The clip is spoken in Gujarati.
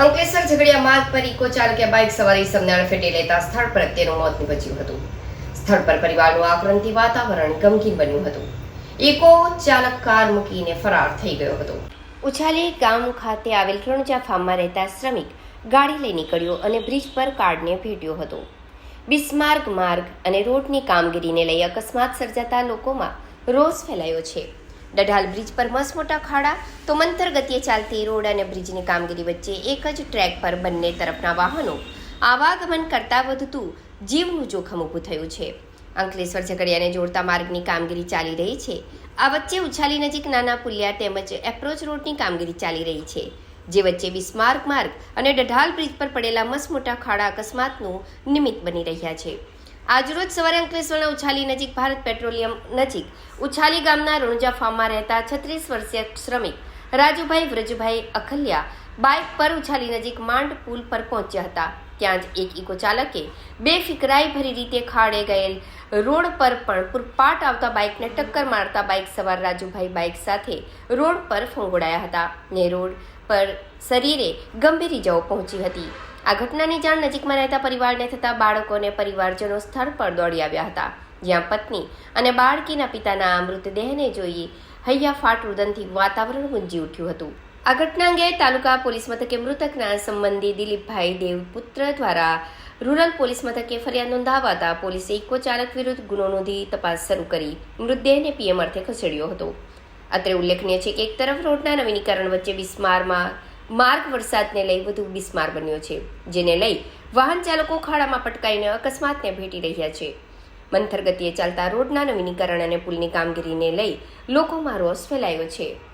અંકલેશ્વર ઝઘડિયા માર્ગ પર ઇકો ચાલકે બાઇક સવારી સમને અડફેટે લેતા સ્થળ પર તેનું મોત નીપજ્યું હતું. સ્થળ પર પરિવારનું આક્રંતી વાતાવરણ ગમગીન બન્યું હતું. ઇકો ચાલક કાર મૂકીને ફરાર થઈ ગયો હતો. ઉછાલી ગામ ખાતે આવેલ રણજા ફાર્મમાં રહેતા શ્રમિક ગાડી લઈ નીકળ્યો અને બ્રિજ પર કાર્ડને ભેટ્યો હતો. બિસ્માર્ગ માર્ગ અને રોડની કામગીરીને લઈ અકસ્માત સર્જાતા લોકોમાં રોષ ફેલાયો છે. ડઢાલ બ્રિજ પર મસમોટા ખાડા, તો મંતર ગતિએ ચાલતી રોડ અને બ્રિજની કામગીરી વચ્ચે એક જ ટ્રેક પર બંને તરફના વાહનો આવાગમન કરતાં વધતું જીવનું જોખમ ઊભું થયું છે. અંકલેશ્વર ઝઘડિયાને જોડતા માર્ગની કામગીરી ચાલી રહી છે. આ વચ્ચે ઉછાલી નજીક નાના પુલિયા તેમજ એપ્રોચ રોડની કામગીરી ચાલી રહી છે, જે વચ્ચે બિસ્માર્ક માર્ગ અને ડઢાલ બ્રિજ પર પડેલા મસમોટા ખાડા અકસ્માતનું નિમિત્ત બની રહ્યા છે. આજરોજ સવારે અંકલેશ્વરના ઉછાલી નજીક ભારત પેટ્રોલિયમ નજીક ઉછાલી ગામના રણુજા ફાર્મમાં રહેતા છત્રીસ વર્ષીય શ્રમિક રાજુભાઈ વ્રજભાઈ અખલિયા બાઇક પર ઉછાલી નજીક માંડ પુલ પર પહોંચ્યા હતા. ત્યાં જ એક ઇકો ચાલકે બે ફિકરાઈ ભરી રીતે ખાડે ગયેલ રોડ પર પણ પૂરપાટ આવતા બાઇકને ટક્કર મારતા બાઇક સવાર રાજુભાઈ બાઇક સાથે રોડ પર ફોંગોડાયા હતા ને રોડ પર શરીરે ગંભીર ઇજાઓ પહોંચી હતી. આ ઘટનાની જાણ નજીકમાં રહેતા પરિવારને થતા બાળકો અને પરિવારજનો સ્થળ પર દોડી આવ્યા હતા. જ્યાં પત્ની અને બાળકીના પિતાના મૃતદેહને જોઈ હૈયાફાટ રુદનથી વાતાવરણ ગુંજી ઉઠ્યું હતું. આ ઘટના અંગે તાલુકા પોલીસ મથકે મૃતકના સંબંધી દિલીપભાઈ દેવપુત્ર દ્વારા રૂરલ પોલીસ મથકે ફરિયાદ નોંધાવાતા પોલીસે ઇકો ચાલક વિરુદ્ધ ગુનો નોંધી તપાસ શરૂ કરી. મૃતદેહને પીએમ અર્થે ખસેડ્યો હતો. અત્રે ઉલ્લેખનીય છે કે એક તરફ રોડના નવીનીકરણ વચ્ચે બિસ્મારમાં માર્ગ વરસાદને લઈ વધુ બિસ્માર બન્યો છે, જેને લઈ વાહન ચાલકો ખાડામાં પટકાઈને અકસ્માતને ભેટી રહ્યા છે. મંથર ગતિએ ચાલતા રોડના નવીનીકરણ અને પુલની કામગીરીને લઈ લોકોમાં રોષ ફેલાયો છે.